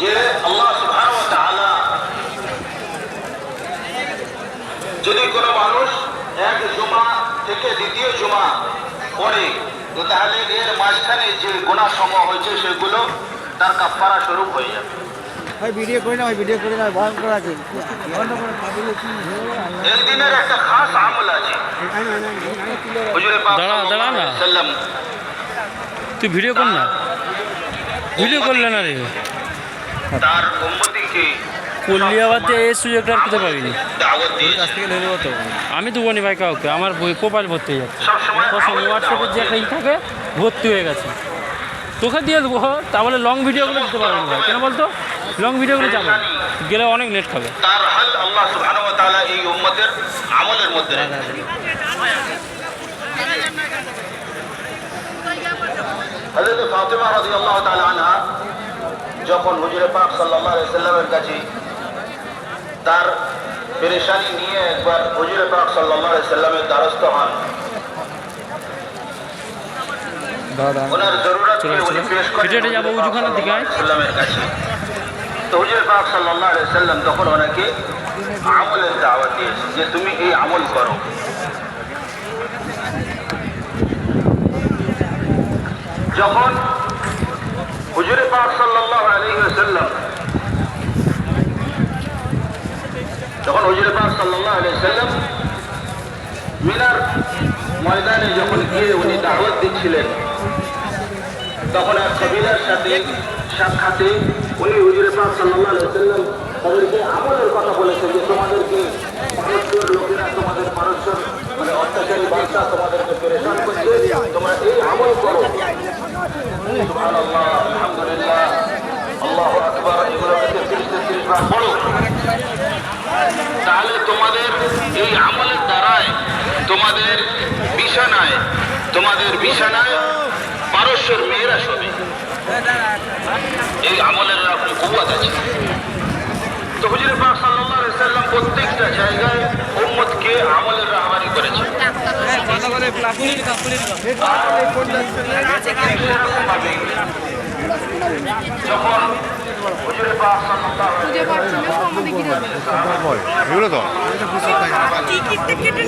যে আল্লাহ সুবহানাহু ওয়া তাআলা যদি কোনো মানুষ এক জুমা থেকে দ্বিতীয় জুমা পড়ে তো তাহলে এর মাঝখানে যে গুণা সমূহ হয়েছে সেগুলো তার কাফারা স্বরূপ হয়ে যাবে। ভাই ভিডিও করে না ভাই ভিডিও করে না ভয়ঙ্কর আছে। বন্ধ করে পাবিলে কি এই দিনের একটা খাস আমল আছে। হুজুরে পাক দাঁড়া, দাঁড়া সাল্লাল্লাহু আলাইহি সাল্লাম তুই ভিডিও কর না। ভিডিও করলে না রে। তার উম্মতিকে তুই এই সুযোগটা আর পেতে থেকে নিয়ে তো। আমি দেবো নি ভাই কাউকে আমার বই প্রোফাইল ভর্তি হয়ে যাচ্ছে। হোয়াটসঅ্যাপের যে একটা ই থাকে ভর্তি হয়ে গেছে। তোকে দিয়ে দেবো তাহলে লং ভিডিওগুলো দিতে পারব ভাই। কেন বলতো? লং ভিডিওগুলো যাবে। গেলে অনেক নেট খাবে। তার হাল আল্লাহ সুবহানাহু ওয়া তাআলা এই উম্মতের আমলের মধ্যে হযরত ফাতিমা রাদিয়াল্লাহু তাআলা আনহা যখন হুজুরে পাক আলাইহি সাল্লামের কাছে তার পেরেশানি নিয়ে একবার হুজুরে পাক আলাইহি সাল্লামের দ্বারস্থ হন ওনার জরুরতকে উনি পেশ করেন যাব উজুখানার দিকে, সাল্লামের কাছে। তো হুজুর পাক আলাইহি সাল্লাম তখন ওনাকে আমলের দাওয়াত দিয়েছে যে তুমি এই আমল করো। যখন হুজুরে পাক সাল্লাল্লাহু আলাইহি ওয়াসাল্লাম যখন হুজুরে পাক সাল্লাল্লাহু আলাইহি ওয়াসাল্লাম মিনার ময়দানে যখন গিয়ে উনি দাওয়াত দিচ্ছিলেন, তখন এক কবিলার সাথে সাক্ষাতে উনি হুজুরে পাক সাল্লাল্লাহু আলাইহি ওয়াসাল্লাম তাদেরকে আমলের কথা বলেছেন যে তোমাদেরকে পারস্যের লোকেরা, তোমাদের পারস্যের মানে অত্যাচারী বার্তা তোমাদেরকে পেরেশান করছে, তোমরা এই আমল করো। তাহলে তোমাদের এই আমলের দ্বারায় তোমাদের বিছানায় তোমাদের বিছানায় পারস্যের মেয়েরা শোবে। এই আমলের আপনি কুয়াত আছে। তো হুজুর পাক সাল্লাল্লাহু আলাইহি প্রত্যেকটা জায়গায় উম্মতকে আমলের রাহবারি করেছে। যখন এগুলো তো। টিকিটটা কেটে